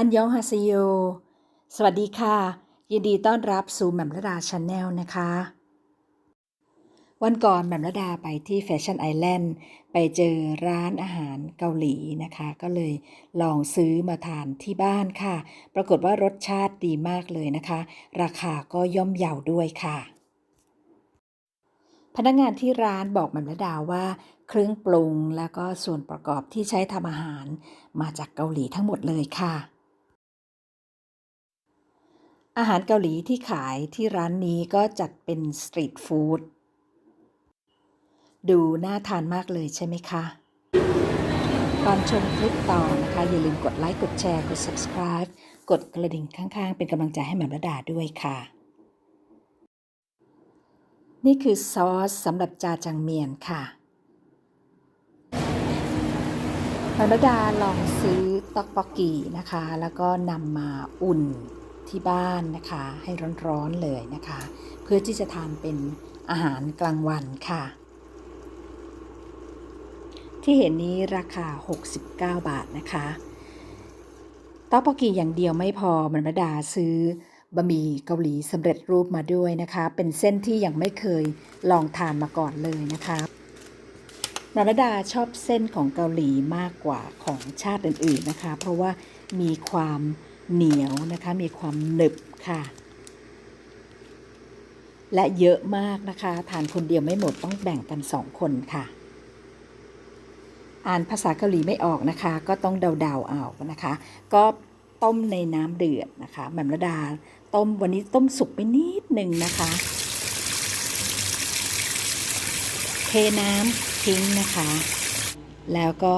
อันยองฮาเซโย สวัสดีค่ะ ยินดีต้อนรับสู่แหม่มระดาชาแนลนะคะ วันก่อนแหม่มระดาไปที่แฟชั่นไอแลนด์ไปเจอร้านอาหารเกาหลีนะคะ ก็เลยลองซื้อมาทานที่บ้านค่ะ ปรากฏว่ารสชาติดีมากเลยนะคะ ราคาก็ย่อมเยาวด้วยค่ะ พนักงานที่ร้านบอกแหม่มระดาว่าเครื่องปรุงแล้วก็ส่วนประกอบที่ใช้ทำอาหารมาจากเกาหลีทั้งหมดเลยค่ะ อาหารเกาหลีที่ขายที่ร้านนี้ก็จัดเป็นสตรีทฟู้ดดูน่าทานมากเลยใช่ไหมคะก่อนชมคลิปต่อนะคะ อย่าลืมกดไลค์กดแชร์กด subscribe กดกระดิ่งข้างๆ เป็นกำลังใจให้แหม่มระดาด้วยค่ะ นี่คือซอสสำหรับจาจังเมียนค่ะแหม่มระดาลองซื้อต๊อกบกกีนะคะ แล้วก็นำมาอุ่น ที่บ้านนะคะ ให้ร้อนๆเลยนะคะ เพื่อที่จะทานเป็นอาหารกลางวันค่ะ ที่เห็นนี้ราคา 69 บาทนะคะต๊อกบกีอย่างเดียวไม่พอมันรดาซื้อบะหมี่เกาหลีสำเร็จรูปมาด้วยนะคะ เป็นเส้นที่ยังไม่เคยลองทานมาก่อนเลยนะคะนรดาชอบเส้นของเกาหลีมากกว่าของชาติอื่นๆนะคะ เพราะว่ามีความ เหนียวนะคะ มีความหนึบค่ะ และเยอะมากนะคะ ทานคนเดียวไม่หมดต้องแบ่งกันสองคนค่ะ อ่านภาษาเกาหลีไม่ออกนะคะ ก็ต้องเดาๆเอานะคะ ก็ต้มในน้ำเดือดนะคะแหม่มระดาต้มวันนี้ต้มสุกไปนิดหนึ่งนะคะ เทน้ำทิ้งนะคะ แล้วก็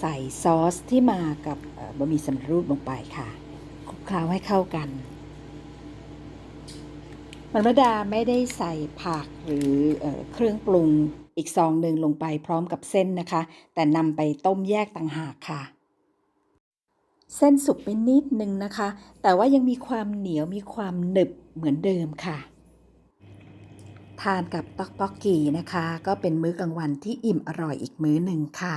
ใส่ซอสที่มากับบะหมี่สำเร็จรูปลงไปค่ะคลุกเคล้าให้เข้ากันมันรดาไม่ได้ใส่ผักหรือเอเครื่องปรุงอีกซองหนึ่งลงไปพร้อมกับเส้นนะคะ แต่นำไปต้มแยกต่างหากค่ะ เส้นสุกไปนิดนึงนะคะ แต่ว่ายังมีความเหนียวมีความหนึบเหมือนเดิมค่ะ ทานกับต๊อกบกกีนะคะ ก็เป็นมื้อกลางวันที่อิ่มอร่อยอีกมื้อหนึ่งค่ะ